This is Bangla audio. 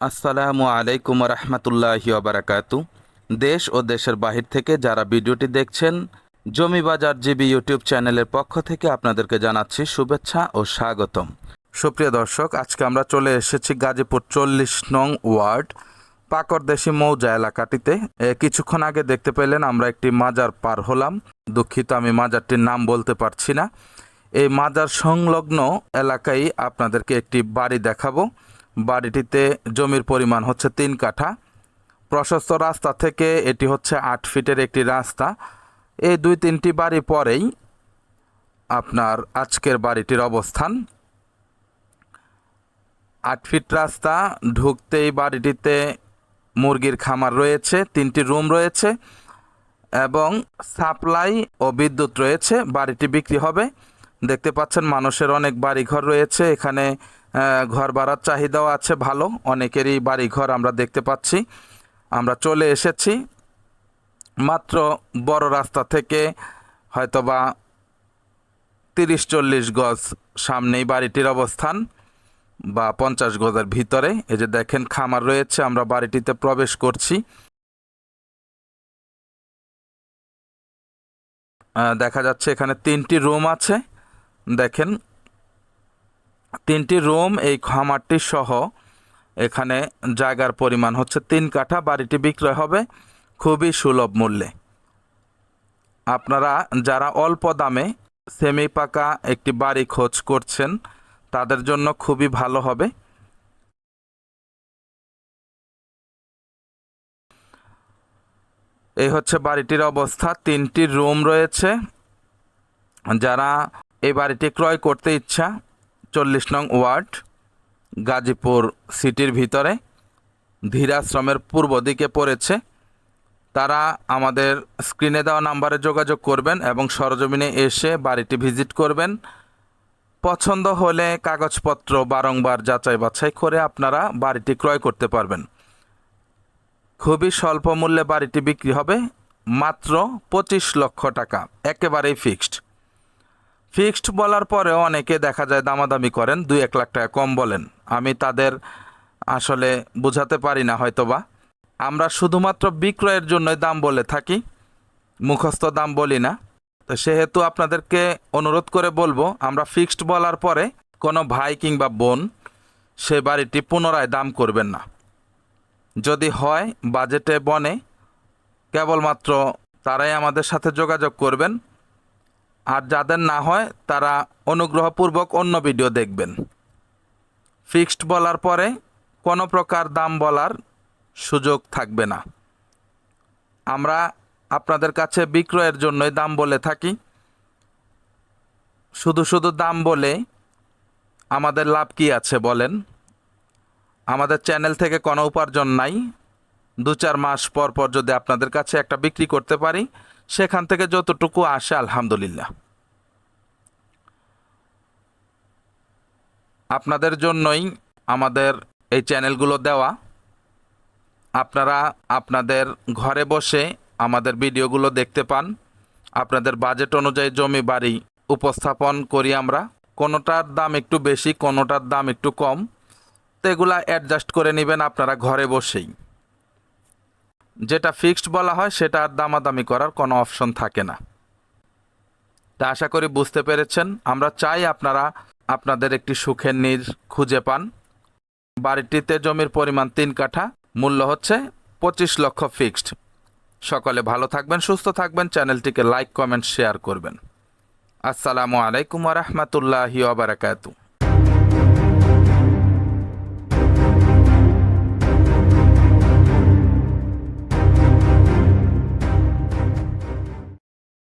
আসসালামু আলাইকুম রহমতুল্লাহি বারাকাতু। দেশ ও দেশের বাহির থেকে যারা ভিডিওটি দেখছেন জমি বাজার জিবি ইউটিউব চ্যানেলের পক্ষ থেকে আপনাদেরকে জানাচ্ছি শুভেচ্ছা ও স্বাগতম। সুপ্রিয় দর্শক, আজকে আমরা চলে এসেছি গাজীপুর চল্লিশ নং ওয়ার্ড পাকরদেশি মৌজা এলাকাটিতে। কিছুক্ষণ আগে দেখতে পেলেন আমরা একটি মাজার পার হলাম। দুঃখিত, আমি মাজারটির নাম বলতে পারছি না। এই মাজার সংলগ্ন এলাকায় আপনাদেরকে একটি বাড়ি দেখাবো। বাড়িটিতে জমির পরিমাণ হচ্ছে তিন কাঠা। প্রশস্ত রাস্তা থেকে এটি হচ্ছে আট ফিটের একটি রাস্তা। এই দুই তিনটি বাড়ি পরেই আপনার আজকের বাড়িটির অবস্থান। আট ফিট রাস্তা, ঢুকতেই বাড়িটিতে মুরগির খামার রয়েছে, তিনটি রুম রয়েছে এবং সাপ্লাই ও বিদ্যুৎ রয়েছে, বাড়িটি বিক্রি হবে। দেখতে পাচ্ছেন মানুষের অনেক বাড়িঘর রয়েছে, এখানে ঘর ভাড়ার চাহিদাও আছে ভালো। অনেকেরই বাড়ি ঘর আমরা দেখতে পাচ্ছি। আমরা চলে এসেছি। মাত্র বড় রাস্তা থেকে হয়তোবা তিরিশ চল্লিশ গজ সামনেই বাড়িটির অবস্থান বা পঞ্চাশ গজের ভিতরে। এই যে দেখেন খামার রয়েছে, আমরা বাড়িটিতে প্রবেশ করছি। দেখা যাচ্ছে এখানে তিনটি রুম আছে। দেখেন তিনটি রুম, এই খামারটি সহ এখানে জায়গার পরিমাণ হচ্ছে তিন কাঠা, বাড়িটি বিক্রয় হবে খুবই সুলভ মূল্যে। আপনারা যারা অল্প দামে সেমি পাকা একটি বাড়ি খোঁজ করছেন, তাদের জন্য খুবই ভালো হবে। এই হচ্ছে বাড়িটির অবস্থা, তিনটি রুম রয়েছে। যারা এই বাড়িটি ক্রয় করতে ইচ্ছা চল্লিশ নং ওয়ার্ড, গাজীপুর সিটির ভিতরে ধীরাশ্রমের পূর্ব দিকে পড়েছে। তারা আমাদের স্ক্রিনে দেওয়া নাম্বারে যোগাযোগ করবেন এবং সরজমিনে এসে বাড়িটি ভিজিট করবেন। পছন্দ হলে কাগজপত্র বারংবার যাচাই বাছাই করে আপনারা বাড়িটি ক্রয় করতে পারবেন। খুবই স্বল্প মূল্যে বাড়িটি বিক্রি হবে মাত্র পঁচিশ লক্ষ টাকা, একেবারেই ফিক্সড। ফিক্সড বলার পরেও অনেকে দেখা যায় দামাদামি করেন, দুই এক লাখ টাকা কম বলেন। আমি তাদের আসলে বোঝাতে পারি না হয়তোবা। আমরা শুধুমাত্র বিক্রয়ের জন্যই দাম বলে থাকি, মুখস্থ দাম বলি না। তো সেহেতু আপনাদেরকে অনুরোধ করে বলব, আমরা ফিক্সড বলার পরে কোনো ভাই কিংবা বোন সে বাড়িটি পুনরায় দাম করবেন না। যদি হয়, বাজেটে বনে, কেবলমাত্র তারাই আমাদের সাথে যোগাযোগ করবেন। আর যাদের না হয়, তারা অনুগ্রহপূর্বক অন্য ভিডিও দেখবেন। ফিক্সড বলার পরে কোনো প্রকার দাম বলার সুযোগ থাকবে না। আমরা আপনাদের কাছে বিক্রয়ের জন্যই দাম বলে থাকি। শুধু শুধু দাম বলে আমাদের লাভ কি আছে বলেন। আমাদের চ্যানেল থেকে কোনো উপার্জন নাই। দু চার মাস পর পর যদি আপনাদের কাছে একটা বিক্রি করতে পারি সেখান থেকে যতটুকু আসে, আলহামদুলিল্লাহ। আপনাদের জন্যই আমাদের এই চ্যানেলগুলো দেওয়া। আপনারা আপনাদের ঘরে বসে আমাদের ভিডিওগুলো দেখতে পান। আপনাদের বাজেট অনুযায়ী জমি বাড়ি উপস্থাপন করি আমরা। কোনোটার দাম একটু বেশি, কোনোটার দাম একটু কম। তো এগুলা অ্যাডজাস্ট করে নেবেন আপনারা ঘরে বসেই। যেটা ফিক্সড বলা হয় সেটা আর দামাদামি করার কোনো অপশন থাকে না। তা আশা করি বুঝতে পেরেছেন। আমরা চাই আপনারা আপনাদের একটি সুখের নির খুঁজে পান। বাড়িটিতে জমির পরিমাণ তিন কাঠা, মূল্য হচ্ছে পঁচিশ লক্ষ ফিক্সড। সকলে ভালো থাকবেন, সুস্থ থাকবেন, চ্যানেলটিকে লাইক, কমেন্ট, শেয়ার করবেন। আসসালামু আলাইকুম রহমতুল্লাহি ওবরাকাতু